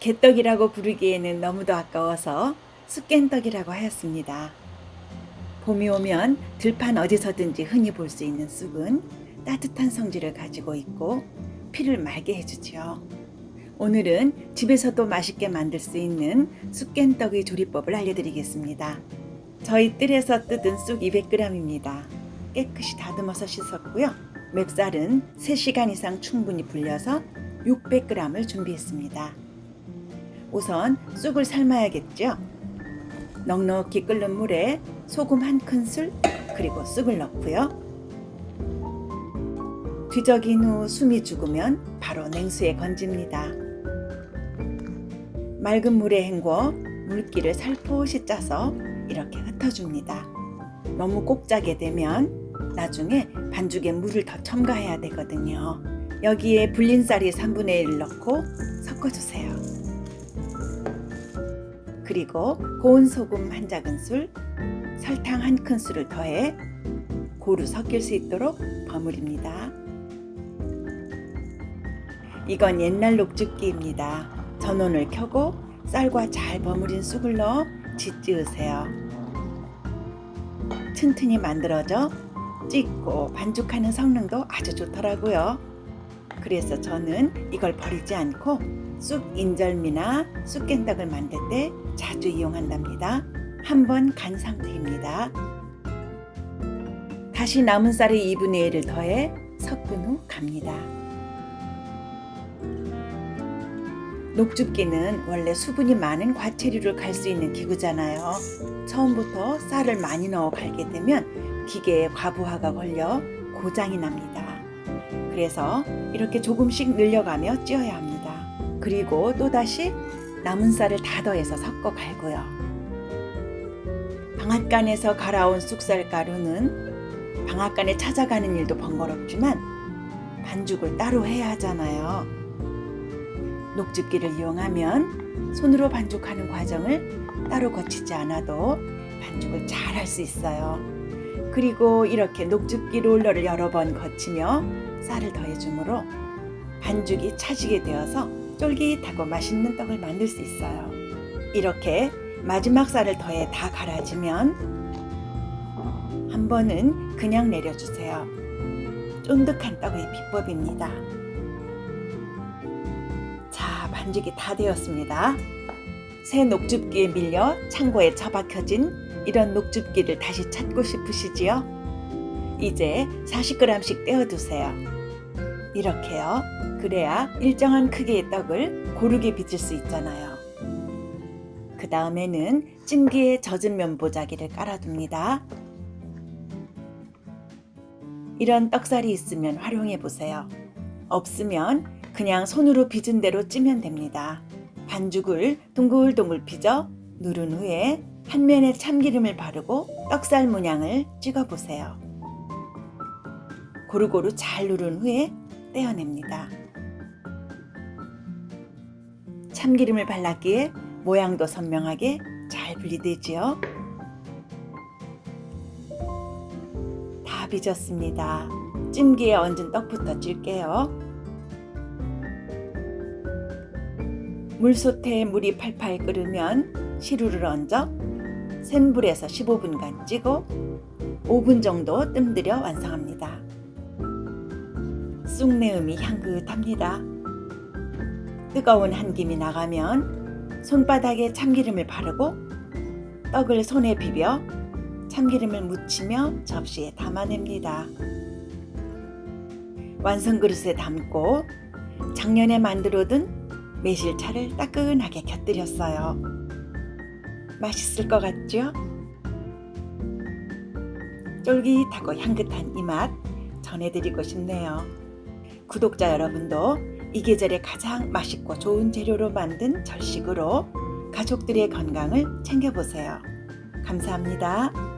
개떡이라고 부르기에는 너무도 아까워서 쑥깬떡이라고 하였습니다. 봄이 오면 들판 어디서든지 흔히 볼 수 있는 쑥은 따뜻한 성질을 가지고 있고 피를 맑게 해주지요. 오늘은 집에서도 맛있게 만들 수 있는 쑥깬떡의 조리법을 알려드리겠습니다. 저희 뜰에서 뜯은 쑥 200g입니다. 깨끗이 다듬어서 씻었고요. 맵쌀은 3시간 이상 충분히 불려서 600g을 준비했습니다. 우선 쑥을 삶아야겠죠. 넉넉히 끓는 물에 소금 한 큰술 그리고 쑥을 넣고요. 뒤적인 후 숨이 죽으면 바로 냉수에 건집니다. 맑은 물에 헹궈 물기를 살포시 짜서 이렇게 흩어줍니다. 너무 꼭 짜게 되면 나중에 반죽에 물을 더 첨가해야 되거든요. 여기에 불린 쌀이 3분의 1 넣고 섞어주세요. 그리고 고운 소금 한 작은술, 설탕 한 큰술을 더해 고루 섞일 수 있도록 버무립니다. 이건 옛날 녹즙기입니다. 전원을 켜고 쌀과 잘 버무린 쑥을 넣어 짓지으세요. 튼튼히 만들어져 찢고 반죽하는 성능도 아주 좋더라고요. 그래서 저는 이걸 버리지 않고 쑥 인절미나 쑥깬떡을 만들 때 자주 이용한답니다. 한번 간 상태입니다. 다시 남은 쌀의 2분의 1을 더해 섞은 후 갑니다. 녹즙기는 원래 수분이 많은 과체류를 갈 수 있는 기구잖아요. 처음부터 쌀을 많이 넣어 갈게 되면 기계에 과부하가 걸려 고장이 납니다. 그래서 이렇게 조금씩 늘려가며 찧어야 합니다. 그리고 또다시 남은 쌀을 다 더해서 섞어 갈고요. 방앗간에서 갈아온 쑥쌀 가루는 방앗간에 찾아가는 일도 번거롭지만 반죽을 따로 해야 하잖아요. 녹즙기를 이용하면 손으로 반죽하는 과정을 따로 거치지 않아도 반죽을 잘 할 수 있어요. 그리고 이렇게 녹즙기 롤러를 여러 번 거치며 쌀을 더해주므로 반죽이 차지게 되어서 쫄깃하고 맛있는 떡을 만들 수 있어요. 이렇게 마지막 쌀을 더해 다 갈아지면 한 번은 그냥 내려주세요. 쫀득한 떡의 비법입니다. 자, 반죽이 다 되었습니다. 새 녹즙기에 밀려 창고에 처박혀진 이런 녹즙기를 다시 찾고 싶으시지요? 이제 40g씩 떼어두세요. 이렇게요. 그래야 일정한 크기의 떡을 고르게 빚을 수 있잖아요. 그 다음에는 찜기에 젖은 면보자기를 깔아둡니다. 이런 떡살이 있으면 활용해 보세요. 없으면 그냥 손으로 빚은 대로 찌면 됩니다. 반죽을 동글동글 빚어 누른 후에 한 면에 참기름을 바르고 떡살 모양을 찍어 보세요. 고루고루 잘 누른 후에 떼어냅니다. 참기름을 발랐기에 모양도 선명하게 잘 분리되지요. 다 빚었습니다. 찜기에 얹은 떡부터 찔게요. 물솥에 물이 팔팔 끓으면 시루를 얹어 센 불에서 15분간 찌고 5분 정도 뜸들여 완성합니다. 쑥내음이 향긋합니다. 뜨거운 한 김이 나가면 손바닥에 참기름을 바르고 떡을 손에 비벼 참기름을 묻히며 접시에 담아냅니다. 완성 그릇에 담고 작년에 만들어둔 매실차를 따끈하게 곁들였어요. 맛있을 것 같죠? 쫄깃하고 향긋한 이 맛 전해드리고 싶네요. 구독자 여러분도 이 계절에 가장 맛있고 좋은 재료로 만든 절식으로 가족들의 건강을 챙겨보세요. 감사합니다.